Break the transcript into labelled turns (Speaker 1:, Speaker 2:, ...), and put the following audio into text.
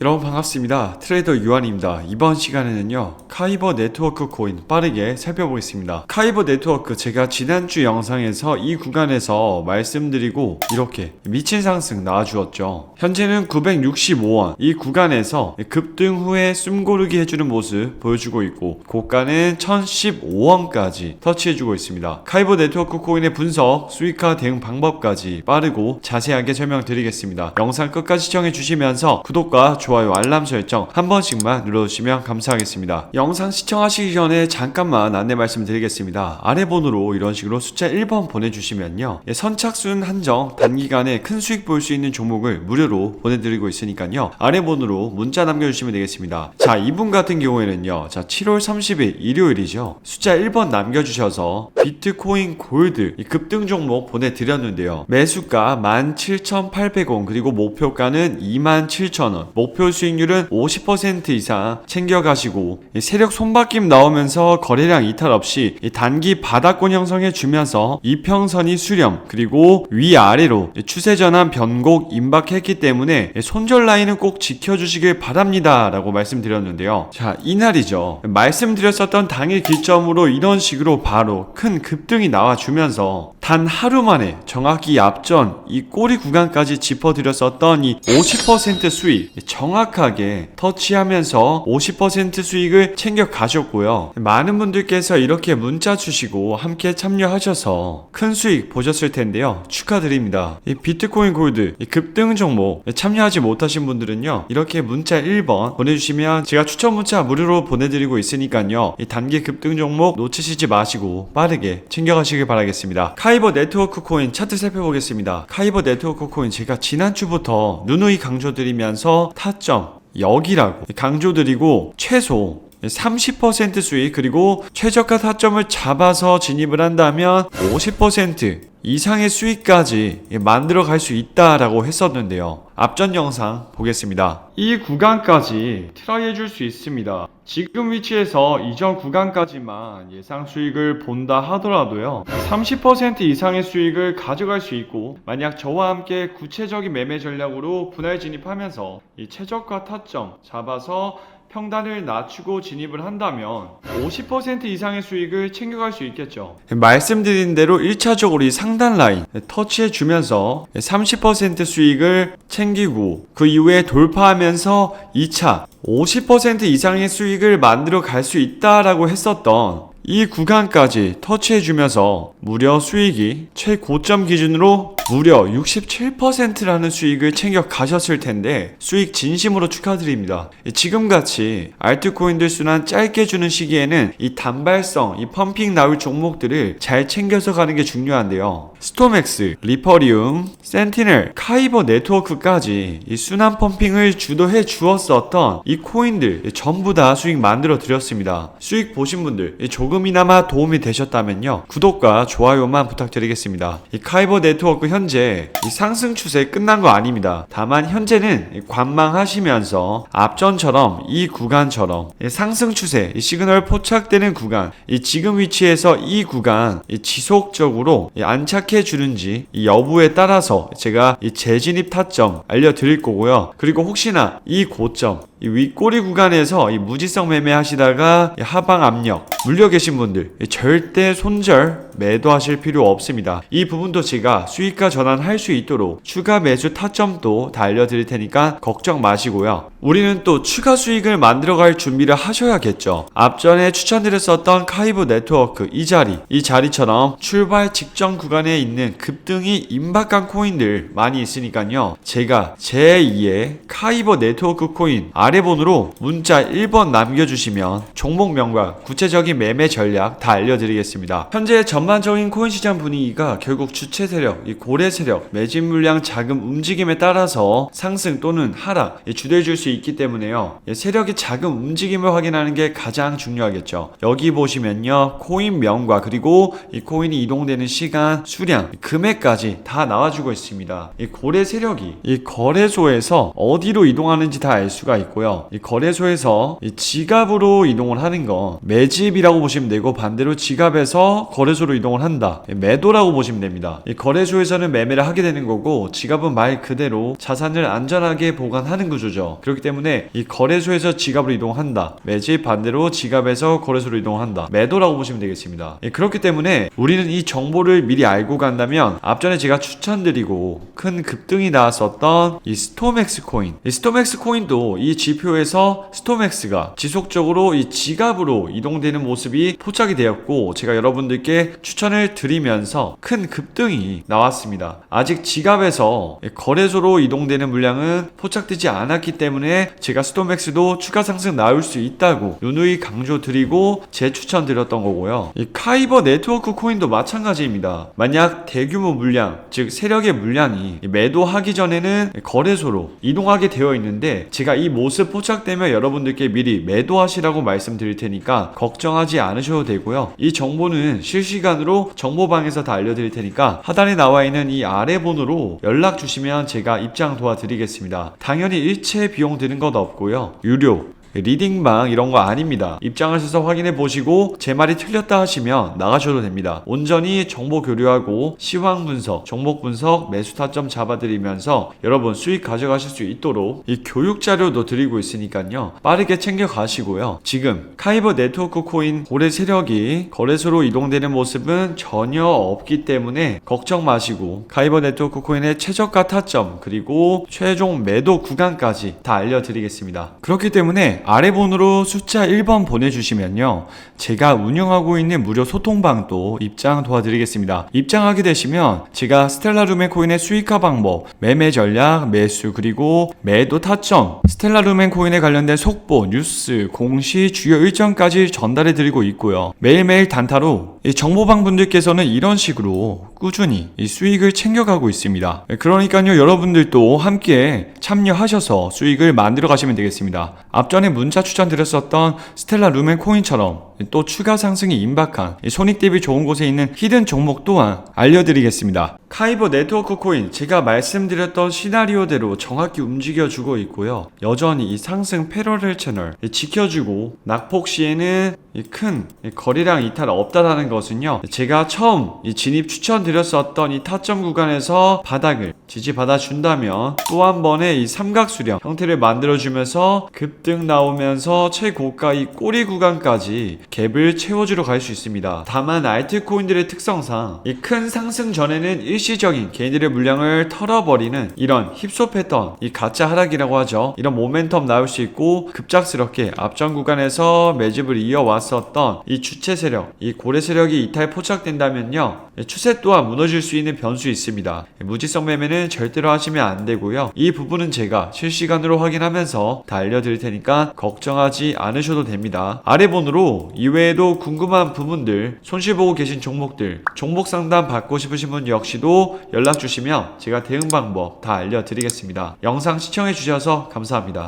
Speaker 1: 여러분 반갑습니다. 트레이더 유한입니다. 이번 시간에는요, 카이버 네트워크 코인 빠르게 살펴보겠습니다. 카이버 네트워크 제가 지난주 영상에서 이 구간에서 말씀드리고 이렇게 미친 상승 나와주었죠. 현재는 965원 이 구간에서 급등 후에 숨고르기 해주는 모습 보여주고 있고 고가는 1015원까지 터치해주고 있습니다. 카이버 네트워크 코인의 분석, 수익화 대응 방법까지 빠르고 자세하게 설명드리겠습니다. 영상 끝까지 시청해주시면서 구독과 좋아요, 알람 설정 한 번씩만 눌러주시면 감사하겠습니다. 영상 시청하시기 전에 잠깐만 안내 말씀드리겠습니다. 아래 번호로 이런 식으로 숫자 1번 보내주시면요. 예, 선착순 한정 단기간에 큰 수익 볼 수 있는 종목을 무료로 보내드리고 있으니까요. 아래 번호로 문자 남겨주시면 되겠습니다. 자, 이분 같은 경우에는요. 자, 7월 30일 일요일이죠. 숫자 1번 남겨주셔서 비트코인 골드 이 급등 종목 보내드렸는데요. 매수가 17,800원 그리고 목표가는 27,000원 목표 수익률은 50% 이상 챙겨가시고 이 세력 손바뀜 나오면서 거래량 이탈 없이 이 단기 바닥권 형성해 주면서 이평선이 수렴 그리고 위아래로 이 추세 전환 변곡 임박했기 때문에 이 손절 라인은 꼭 지켜주시길 바랍니다 라고 말씀드렸는데요. 자 이날이죠. 말씀드렸었던 당일 기점으로 이런 식으로 바로 큰 급등이 나와주면서 단 하루 만에 정확히 앞전 이 꼬리 구간까지 짚어드렸었던 이 50% 수익 정확하게 터치하면서 50% 수익을 챙겨 가셨고요. 많은 분들께서 이렇게 문자 주시고 함께 참여하셔서 큰 수익 보셨을 텐데요. 축하드립니다. 이 비트코인 골드 이 급등 종목 참여하지 못하신 분들은요. 이렇게 문자 1번 보내주시면 제가 추천 문자 무료로 보내드리고 있으니까요. 이 단기 급등 종목 놓치시지 마시고 빠르게 챙겨가시길 바라겠습니다. 카이 버 네트워크 코인 차트 살펴보겠습니다. 카이버 네트워크 코인 제가 지난주부터 누누이 강조드리면서 타점 여기라고 강조드리고 최소 30% 수익 그리고 최저가 타점을 잡아서 진입을 한다면 50% 이상의 수익까지 만들어 갈 수 있다라고 했었는데요. 앞전 영상 보겠습니다. 이 구간까지 트라이 해줄 수 있습니다. 지금 위치에서 이전 구간까지만 예상 수익을 본다 하더라도요. 30% 이상의 수익을 가져갈 수 있고 만약 저와 함께 구체적인 매매 전략으로 분할 진입하면서 이 최저가 타점 잡아서 평단을 낮추고 진입을 한다면 50% 이상의 수익을 챙겨갈 수 있겠죠. 말씀드린 대로 1차적으로 이 상단 라인 터치해 주면서 30% 수익을 챙기고 그 이후에 돌파하면서 2차 50% 이상의 수익을 만들어 갈 수 있다라고 했었던 이 구간까지 터치해 주면서 무려 수익이 최고점 기준으로 무려 67%라는 수익을 챙겨 가셨을 텐데 수익 진심으로 축하드립니다. 지금같이 알트코인들 순환 짧게 주는 시기에는 이 단발성, 이 펌핑 나올 종목들을 잘 챙겨서 가는 게 중요한데요. 스토맥스, 리퍼리움, 센티넬, 카이버 네트워크까지 이 순환 펌핑을 주도해 주었었던 이 코인들 전부 다 수익 만들어 드렸습니다. 수익 보신 분들 조금이나마 도움이 되셨다면요. 구독과 좋아요만 부탁드리겠습니다. 이 카이버 네트워크 현재 이 상승 추세 끝난 거 아닙니다. 다만 현재는 관망하시면서 앞전처럼 이 구간처럼 이 상승 추세 이 시그널 포착되는 구간 이 지금 위치에서 이 구간 이 지속적으로 이 안착해 주는지 이 여부에 따라서 제가 이 재진입 타점 알려드릴 거고요. 그리고 혹시나 이 고점 이 윗꼬리 구간에서 이 무지성 매매 하시다가 이 하방 압력 물려 계신 분들 이 절대 손절 매도하실 필요 없습니다. 이 부분도 제가 수익과 전환할 수 있도록 추가 매수 타점도 다 알려드릴 테니까 걱정 마시고요. 우리는 또 추가 수익을 만들어갈 준비를 하셔야겠죠. 앞전에 추천드렸었던 카이브 네트워크 이 자리, 이 자리처럼 출발 직전 구간에 있는 급등이 임박한 코인들 많이 있으니까요. 제가 제2의 카이버 네트워크 코인 아래 번호로 문자 1번 남겨주시면 종목명과 구체적인 매매 전략 다 알려드리겠습니다. 현재 전반적인 코인 시장 분위기가 결국 주체 세력, 이 고래 세력, 매진 물량 자금 움직임에 따라서 상승 또는 하락 주도해 줄 수 있기 때문에요. 예, 세력의 자금 움직임을 확인하는 게 가장 중요하겠죠. 여기 보시면요. 코인 명과 그리고 이 코인이 이동되는 시간, 수량, 금액까지 다 나와주고 있습니다. 이 고래 세력이 이 거래소에서 어디로 이동하는지 다 알 수가 있고요. 이 거래소에서 이 지갑으로 이동을 하는 거 매집이라고 보시면 되고 반대로 지갑에서 거래소로 이동을 한다. 이 매도라고 보시면 됩니다. 이 거래소에서는 매매를 하게 되는 거고 지갑은 말 그대로 자산을 안전하게 보관하는 구조죠. 그렇기 때문에 이 거래소에서 지갑으로 이동한다. 매집 반대로 지갑에서 거래소로 이동한다. 매도라고 보시면 되겠습니다. 예, 그렇기 때문에 우리는 이 정보를 미리 알고 간다면 앞전에 제가 추천드리고 큰 급등이 나왔었던 이 스토맥스 코인. 이 스토맥스 코인도 이 지표에서 스토맥스가 지속적으로 이 지갑으로 이동되는 모습이 포착이 되었고 제가 여러분들께 추천을 드리면서 큰 급등이 나왔습니다. 아직 지갑에서 거래소로 이동되는 물량은 포착되지 않았기 때문에 제가 스토맥스도 추가 상승 나올 수 있다고 누누이 강조드리고 재 추천드렸던 거고요. 이 카이버 네트워크 코인도 마찬가지입니다. 만약 대규모 물량, 즉 세력의 물량이 매도하기 전에는 거래소로 이동하게 되어 있는데 제가 이 모습 포착되면 여러분들께 미리 매도하시라고 말씀드릴 테니까 걱정하지 않으셔도 되고요. 이 정보는 실시간 으로 정보방에서 다 알려드릴 테니까 하단에 나와 있는 이 아래 번호로 연락 주시면 제가 입장 도와드리겠습니다. 당연히 일체 비용 드는 것 없고요. 유료 리딩방 이런 거 아닙니다. 입장하셔서 확인해 보시고 제 말이 틀렸다 하시면 나가셔도 됩니다. 온전히 정보 교류하고 시황 분석, 종목 분석, 매수 타점 잡아드리면서 여러분 수익 가져가실 수 있도록 이 교육 자료도 드리고 있으니까요. 빠르게 챙겨 가시고요. 지금 카이버 네트워크 코인 고래 세력이 거래소로 이동되는 모습은 전혀 없기 때문에 걱정 마시고 카이버 네트워크 코인의 최저가 타점 그리고 최종 매도 구간까지 다 알려드리겠습니다. 그렇기 때문에 아래 번호로 숫자 1번 보내주시면요. 제가 운영하고 있는 무료 소통방도 입장 도와드리겠습니다. 입장하게 되시면 제가 스텔라루멘 코인의 수익화 방법, 매매 전략, 매수 그리고 매도 타점, 스텔라루멘 코인에 관련된 속보, 뉴스, 공시, 주요 일정까지 전달해 드리고 있고요. 매일매일 단타로 이 정보방 분들께서는 이런 식으로 꾸준히 이 수익을 챙겨가고 있습니다. 그러니까요, 여러분들도 함께 참여하셔서 수익을 만들어 가시면 되겠습니다. 앞전에 문자 추천드렸었던 스텔라 루멘 코인처럼 또 추가 상승이 임박한 이 손익 대비 좋은 곳에 있는 히든 종목 또한 알려드리겠습니다. 카이버 네트워크 코인 제가 말씀드렸던 시나리오대로 정확히 움직여주고 있고요. 여전히 이 상승 패러렐 채널 지켜주고 낙폭 시에는 이큰 거리량 이탈 없다라는 것은요. 제가 처음 이 진입 추천드렸었던 이 타점 구간에서 바닥을 지지받아 준다면 또 한 번의 이 삼각수령 형태를 만들어주면서 급등 나오면서 최고가 이 꼬리 구간까지 갭을 채워주러 갈 수 있습니다. 다만 알트코인들의 특성상 이 큰 상승 전에는 일시적인 개인들의 물량을 털어버리는 이런 힙소 패턴, 이 가짜 하락이라고 하죠. 이런 모멘텀 나올 수 있고 급작스럽게 앞전 구간에서 매집을 이어왔었던 이 주체 세력, 이 고래 세력이 이탈 포착된다면요. 추세 또한 무너질 수 있는 변수 있습니다. 무지성 매매는 절대로 하시면 안 되고요. 이 부분은 제가 실시간으로 확인하면서 다 알려드릴 테니까 걱정하지 않으셔도 됩니다. 아래 번호로 이외에도 궁금한 부분들, 손실보고 계신 종목들, 종목 상담 받고 싶으신 분 역시도 연락 주시면 제가 대응 방법 다 알려드리겠습니다. 영상 시청해 주셔서 감사합니다.